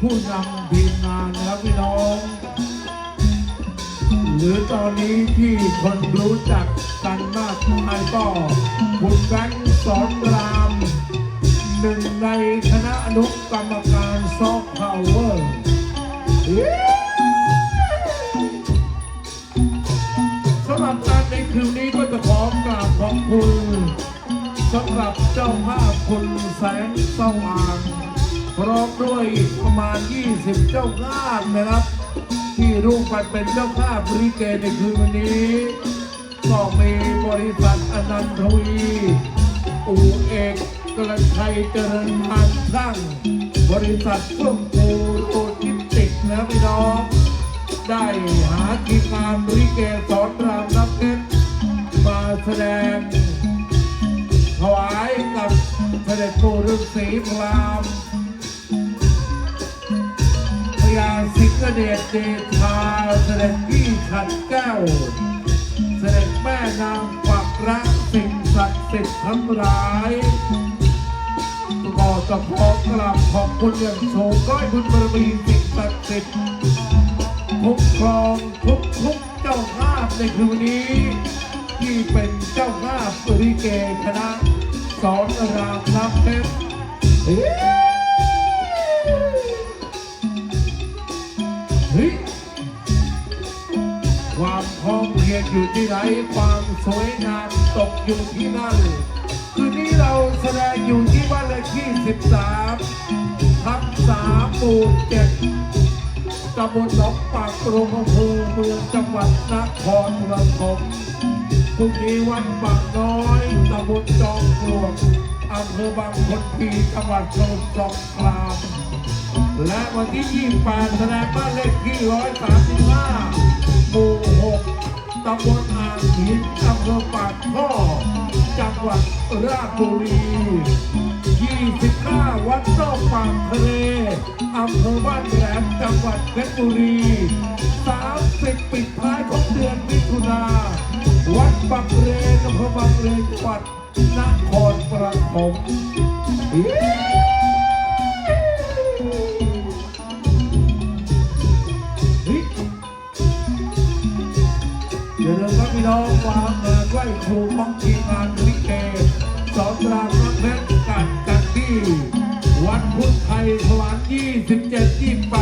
ผู้นำทีมงานนะครับพี่น้อง หรือตอนนี้ที่คนรู้จักกันมากมายก็คุณแบงค์สอนรามหนึ่งในคณะอนุกรรมการซอฟต์พาวเวอร์สำหรับการในคืนนี้ก็จะขอกราบขอบคุณสำหรับเจ้าภาพคุณแสงสว่าง พร้อมด้วยประมาณ 20 เจ้าภาพนะครับ ที่ร่วมกันเป็นเจ้าภาพริเกในคืนวันนี้ก็มีบริษัทอนันทวีอูเอกกระชัยเจริญพันธ์สร้างบริษัทเฟื่องฟูโลจิติกนะพี่น้องได้หาทีมงานริเกสอนรามน้ำเพชรมาแสดงถวายกับเสด็จปู่ฤาษีพราม พญาสิงห์เดชเดชาเสด็จพี่ขัดแก้ว เสด็จแม่นางปักรักสิ่งศักดิ์สิทธิ์ทั้งหลายก็จะขอกราบขอบคุณอย่างสูงก้อยคุณบารมีสิ่งศักดิ์สิทธิ์คุ้มครองทุกทุกเจ้าภาพในคืนนี้ ที่เป็นเจ้าภาพบริเกคณะสอนรามน้ำเพชร อยู่ที่ไหนความสวยงามตกอยู่ที่นั่น คืนนี้เราแสดงอยู่ที่บ้านเลขที่ 13 ทับ3หมู่7ตำบลหนองปากโรงอำเภอเมืองจังหวัดนครปฐมพรุ่งนี้วัดปากน้อยตำบลจอมปลวกอำเภอบางคนทีจังหวัดสมุทรสงครามและวันที่ 28 แสดงบ้านเลขที่ 135 หมู่ 6 ตำบลอ่างหินอำเภอปากท่อ จังหวัดราชบุรี25วัดนอกปากทะเลอำเภอบ้านแหลมจังหวัดเพชรบุรี30ปิดท้ายของเดือนมิถุนาวัดบางเลนอำเภอบางเลนจังหวัดนครปฐม ครูของทีมงานลิเกสอนรามน้ำเพชรกันกันที่วัดพุธไทยสวรรค์27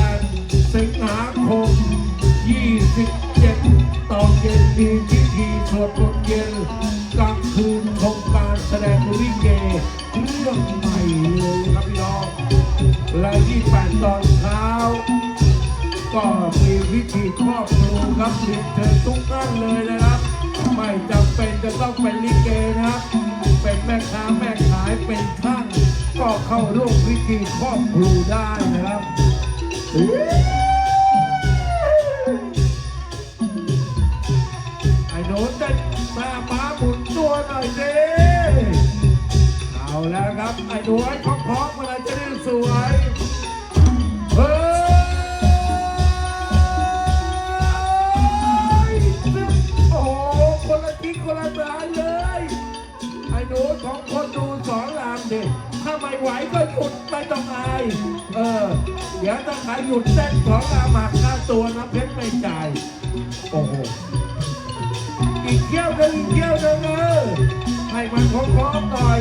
28 สิงหาคม 27 ตอนเย็นมีพิธีสวดมนต์เย็นกลางคืนชมการแสดงลิเกเรื่องใหม่เลยครับพี่น้องและ28 ตอนเช้าก็มีวิธีครอบครูครับเชิญทุกท่านเลยนะครับ ไม่จำเป็นจะต้องเป็นลิเกนะเป็นแม่ค้าแม่ขายเป็นช่างก็เข้าร่วมวิธีครอบครูได้นะครับไอ้โน้ตจะมาม้าหมุนตัวหน่อยสิเอาแล้วครับไอ้หนูให้พร้อมๆเวลาจะได้สวย หนูของคนดูสอนรามดิถ้าไม่ไหวก็หยุดไม่ต้องอาย เออ เดี๋ยวถ้าใครหยุดเต้นของรามหักค่าตัวนะเพชรไม่จ่าย โอ้โห อีกเที่ยวหนึงอีกเที่ยวหนึงเออให้มันพร้อมๆหน่อย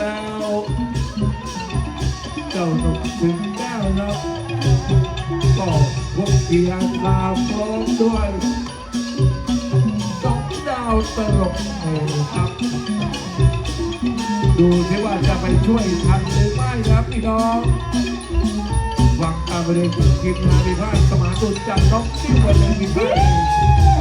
แล้วเจ้าหนุ่มถึงแก้วแล้วก็พวกเกียร์ลาพร้อมด้วยสองดาวตลกโอ้ครับ ดูที่ว่าจะไปช่วยทันหรือไม่ครับพี่น้องหวังการบริหารทีมงานพิพาทสมาตุนจากน้องที่วันนี้พิพาท